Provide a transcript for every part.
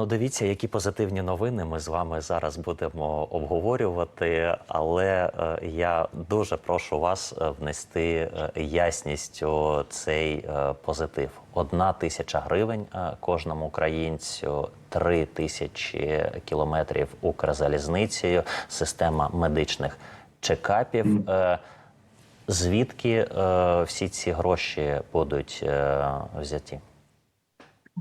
Ну, дивіться, які позитивні новини ми з вами зараз будемо обговорювати. Але е, я дуже прошу вас е, внести е, ясність у цей позитив. Одна тисяча гривень кожному українцю, три тисячі кілометрів Укрзалізницею, система медичних чекапів. Звідки всі ці гроші будуть взяті?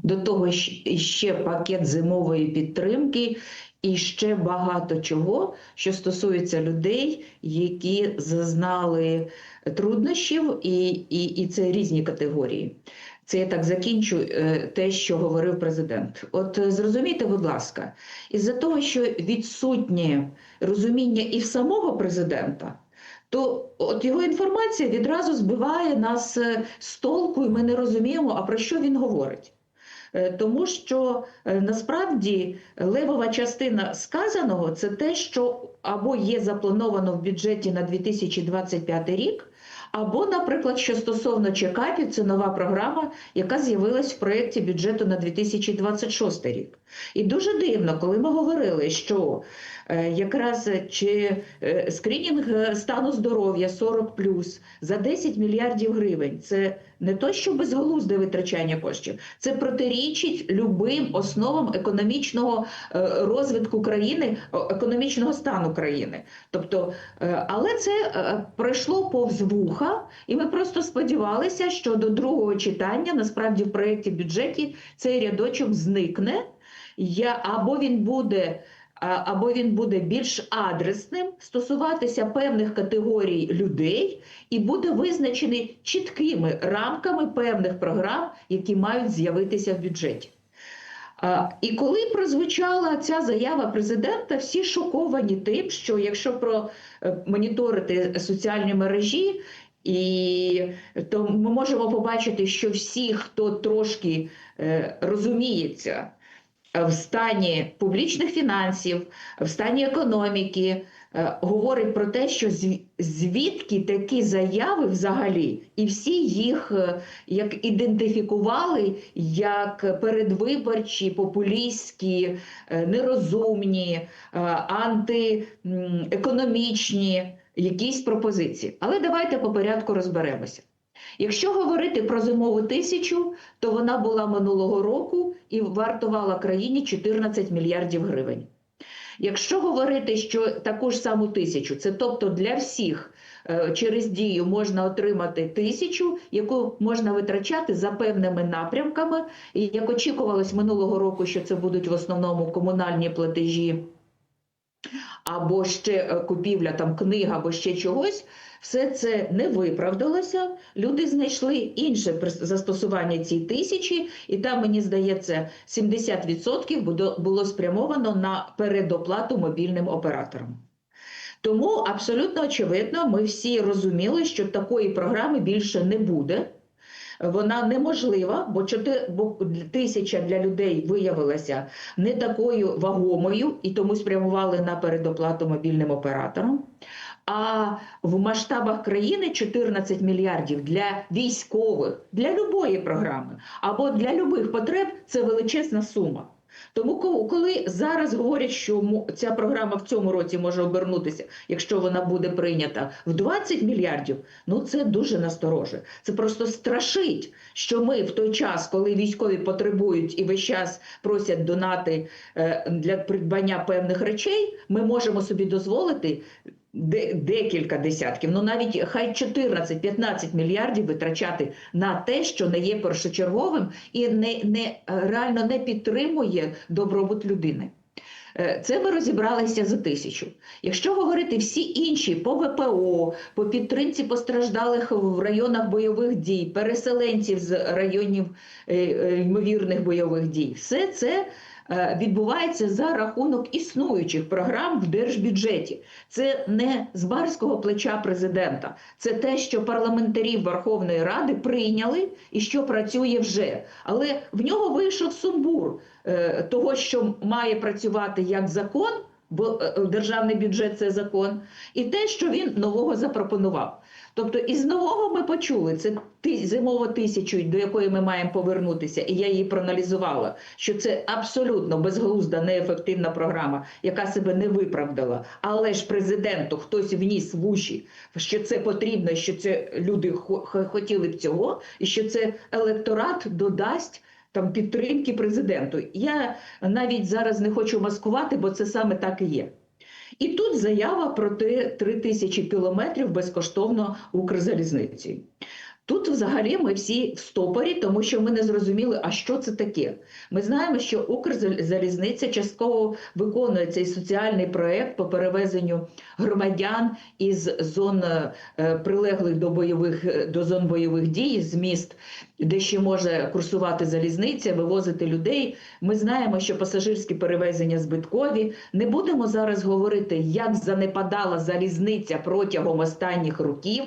До того ще пакет зимової підтримки і ще багато чого, що стосується людей, які зазнали труднощів, і, і, і це різні категорії. Це я так закінчу е, те, що говорив президент. От е, зрозумійте, будь ласка, із-за того, що відсутнє розуміння і в самого президента, то от його інформація відразу збиває нас е, з толку, і ми не розуміємо, а про що він говорить. Е, Тому що е, насправді левова частина сказаного це те, що або є заплановано в бюджеті на 2025 рік, або, наприклад, що стосовно чекапів, це нова програма, яка з'явилась в проєкті бюджету на 2026 рік. І дуже дивно, коли ми говорили, що якраз е, чи е, скринінг е, стану здоров'я 40 за 10 мільярдів гривень це не то, що безглузде витрачання коштів, це протирічить любим основам економічного е, розвитку країни, економічного стану країни. Тобто, е, але це е, пройшло повз вуха, і ми просто сподівалися, що до другого читання насправді в проєкті бюджеті цей рядочок зникне. Я або він буде. Або він буде більш адресним, стосуватися певних категорій людей, і буде визначений чіткими рамками певних програм, які мають з'явитися в бюджеті. І коли прозвучала ця заява президента, всі шоковані тим, що якщо про е, соціальні мережі, і то ми можемо побачити, що всі, хто трошки е, розуміється в стані публічних фінансів, в стані економіки, е, говорить про те, що звідки такі заяви взагалі, і всі їх е, як ідентифікували як передвиборчі, популістські, е, нерозумні, е, антиекономічні якісь пропозиції. Але давайте по порядку розберемося. Якщо говорити про зимову тисячу, то вона була минулого року і вартувала країні 14 мільярдів гривень. Якщо говорити, що таку ж саму тисячу, це тобто для всіх е, через дію можна отримати тисячу, яку можна витрачати за певними напрямками, і як очікувалось минулого року, що це будуть в основному комунальні платежі або ще е, купівля там книг, або ще чогось, все це не виправдалося. Люди знайшли інше застосування цій тисячі, і там, мені здається, 70% було- спрямовано на передоплату мобільним операторам. Тому абсолютно очевидно, ми всі розуміли, що такої програми більше не буде. Вона неможлива, бо чотир- бо тисяча для людей виявилася не такою вагомою і тому спрямували на передоплату мобільним операторам. А в масштабах країни 14 мільярдів для військових, для любої програми або для любих потреб це величезна сума. Тому ко- коли зараз говорять, що ця програма в цьому році може обернутися, якщо вона буде прийнята в 20 мільярдів, ну це дуже насторожує. Це просто страшить, що ми в той час, коли військові потребують і весь час просять донати е, для придбання певних речей, ми можемо собі дозволити декілька десятків, ну навіть хай 14-15 мільярдів витрачати на те, що не є першочерговим і не, не реально не підтримує добробут людини. Е, Це ми розібралися за тисячу. Якщо говорити всі інші по ВПО, по підтримці постраждалих в районах бойових дій, переселенців з районів е, е, ймовірних бойових дій, все це відбувається за рахунок існуючих програм в держбюджеті. Це не з барського плеча президента, це те, що парламентарі Верховної Ради прийняли і що працює вже. Але в нього вийшов сумбур е, того, що має працювати як закон, бо е, державний бюджет це закон, і те, що він нового запропонував. Тобто із нового ми почули це зимова тисячу, до якої ми маємо повернутися, і я її проаналізувала, що це абсолютно безглузда, неефективна програма, яка себе не виправдала. Але ж президенту хтось вніс в уші, що це потрібно, що це люди хо- хо- хотіли б цього, і що це електорат додасть. Там підтримки президенту. Я навіть зараз не хочу маскувати, бо це саме так і є. І тут заява про 3 тисячі кілометрів безкоштовно Укрзалізниці. Тут взагалі ми всі в стопорі, тому що ми не зрозуміли, а що це таке. Ми знаємо, що Укрзалізниця частково виконує цей соціальний проєкт по перевезенню громадян із зон е, прилеглих до бойових е, до зон бойових дій, з міст, де ще може курсувати залізниця, вивозити людей. Ми знаємо, що пасажирські перевезення збиткові. Не будемо зараз говорити, як занепадала залізниця протягом останніх років,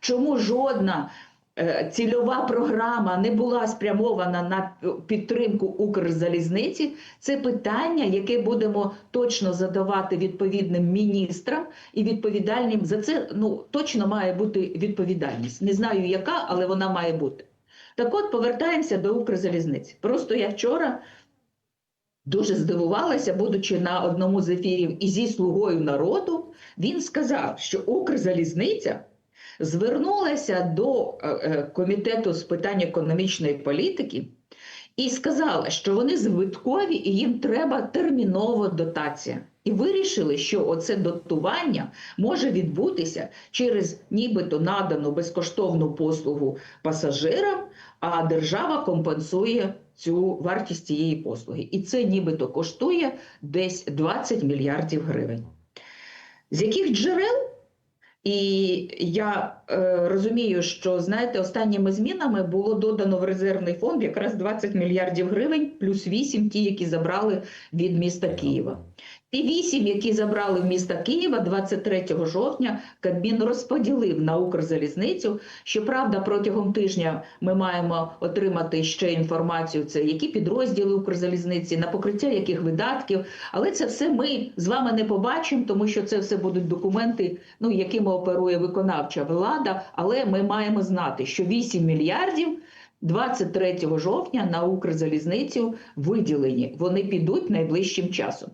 чому жодна цільова програма не була спрямована на підтримку Укрзалізниці. Це питання, яке будемо точно задавати відповідним міністрам і відповідальним за це. Ну точно має бути відповідальність. Не знаю, яка, але вона має бути. Так от повертаємося до Укрзалізниці. Просто я вчора дуже здивувалася, будучи на одному з ефірів і зі слугою народу, він сказав, що Укрзалізниця звернулася до е, е, комітету з питань економічної політики і сказала, що вони збиткові і їм треба термінова дотація. І вирішили, що оце дотування може відбутися через нібито надану безкоштовну послугу пасажирам, а держава компенсує цю вартість цієї послуги. І це нібито коштує десь 20 мільярдів гривень. З яких джерел? І я е, розумію, що знаєте, останніми змінами було додано в резервний фонд якраз 20 мільярдів гривень, плюс 8 ті, які забрали від міста Києва. Ті 8, які забрали в міста Києва 23 жовтня, Кабмін розподілив на Укрзалізницю. Щоправда, протягом тижня ми маємо отримати ще інформацію, це які підрозділи Укрзалізниці, на покриття яких видатків. Але це все ми з вами не побачимо, тому що це все будуть документи, ну якими оперує виконавча влада. Але ми маємо знати, що 8 мільярдів 23 жовтня на Укрзалізницю виділені. Вони підуть найближчим часом.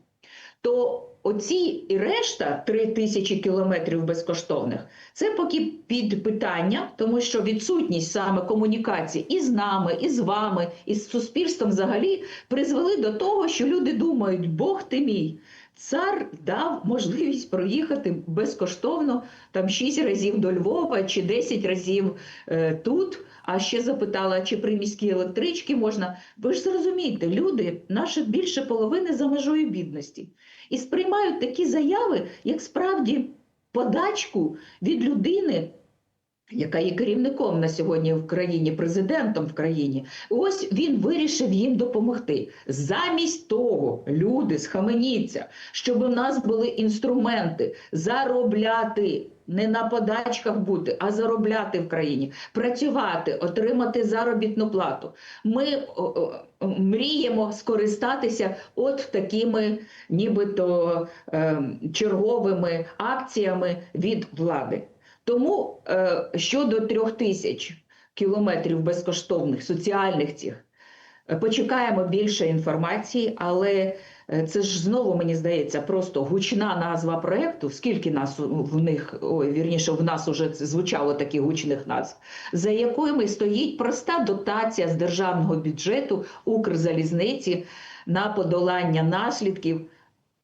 То оці і решта 3 тисячі кілометрів безкоштовних, це поки під питання, тому що відсутність саме комунікації і з нами, і з вами, і з суспільством взагалі призвели до того, що люди думають, Бог ти мій. Цар дав можливість проїхати безкоштовно там 6 разів до Львова чи 10 разів е, тут. А ще запитала, чи приміські електрички можна. Ви ж зрозумієте, люди, наші більше половини за межою бідності, і сприймають такі заяви, як справді подачку від людини, яка є керівником на сьогодні в країні, президентом в країні. Ось він вирішив їм допомогти. Замість того, люди, схаменіться, щоб у нас були інструменти заробляти. Не на подачках бути, а заробляти в країні, працювати, отримати заробітну плату. Ми о, о, мріємо скористатися от такими нібито е, черговими акціями від влади. Тому е, щодо трьох тисяч кілометрів безкоштовних соціальних цих, е, почекаємо більше інформації, але е, це ж знову мені здається просто гучна назва проекту. Скільки нас в них, ой, вірніше, в нас уже звучало таких гучних назв, за якими стоїть проста дотація з державного бюджету Укрзалізниці на подолання наслідків.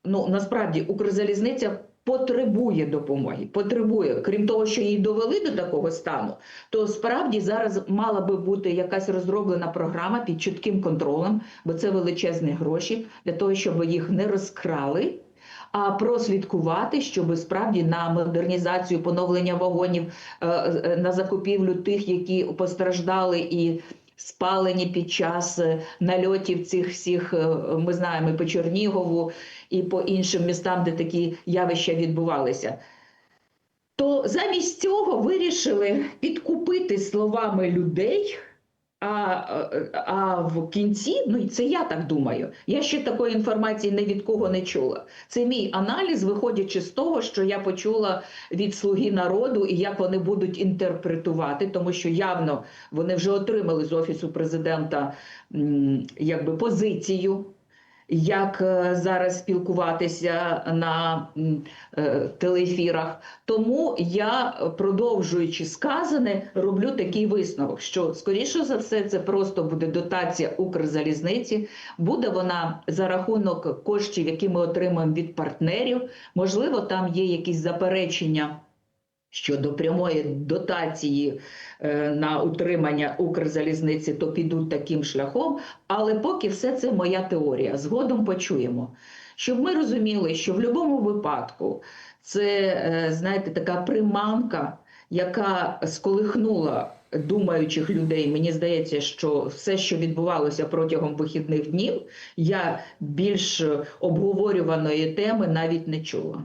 Ну насправді Укрзалізниця потребує допомоги, потребує, крім того, що її довели до такого стану, то справді зараз мала би бути якась розроблена програма під чітким контролем, бо це величезні гроші для того, щоб їх не розкрали. А прослідкувати, щоб справді на модернізацію поновлення вагонів, е, е, на закупівлю тих, які постраждали і спалені під час е, нальотів цих всіх, е, ми знаємо, і по Чернігову, і по іншим містам, де такі явища відбувалися. То замість цього вирішили підкупити словами людей А, а в кінці, ну і це я так думаю. Я ще такої інформації ні від кого не чула. Це мій аналіз, виходячи з того, що я почула від слуги народу і як вони будуть інтерпретувати, тому що явно вони вже отримали з офісу президента якби позицію. Як е, зараз спілкуватися на е, телеефірах, тому я, продовжуючи сказане, роблю такий висновок, що скоріше за все це просто буде дотація Укрзалізниці. Буде вона за рахунок коштів, які ми отримаємо від партнерів. Можливо, там є якісь заперечення. Щодо прямої дотації е, на утримання Укрзалізниці, то підуть таким шляхом. Але поки все це моя теорія. Згодом почуємо. Щоб ми розуміли, що в будь-якому випадку це, е, знаєте, така приманка, яка сколихнула думаючих людей. Мені здається, що все, що відбувалося протягом вихідних днів, я більш обговорюваної теми навіть не чула.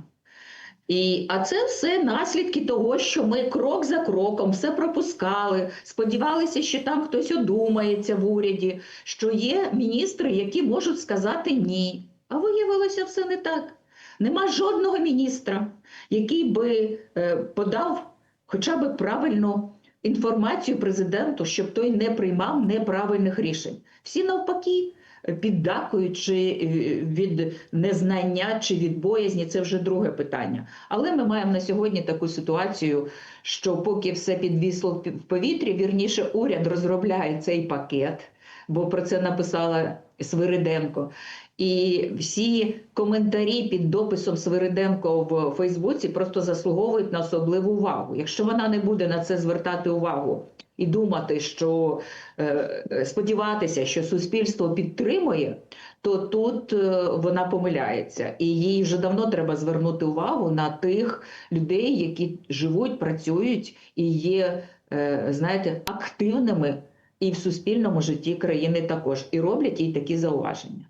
І, а це все наслідки того, що ми крок за кроком все пропускали, сподівалися, що там хтось одумається в уряді, що є міністри, які можуть сказати ні. А виявилося все не так. Нема жодного міністра, який би е, подав хоча б правильну інформацію президенту, щоб той не приймав неправильних рішень. Всі навпаки піддакують чи е, від незнання, чи від боязні, це вже друге питання. Але ми маємо на сьогодні таку ситуацію, що поки все підвісло в повітрі, вірніше уряд розробляє цей пакет, бо про це написала Свириденко. І всі коментарі під дописом Свириденко в Фейсбуці просто заслуговують на особливу увагу. Якщо вона не буде на це звертати увагу і думати, що е, сподіватися, що суспільство підтримує, то тут е, вона помиляється, і їй вже давно треба звернути увагу на тих людей, які живуть, працюють і є, е, знаєте, активними і в суспільному житті країни також, і роблять їй такі зауваження.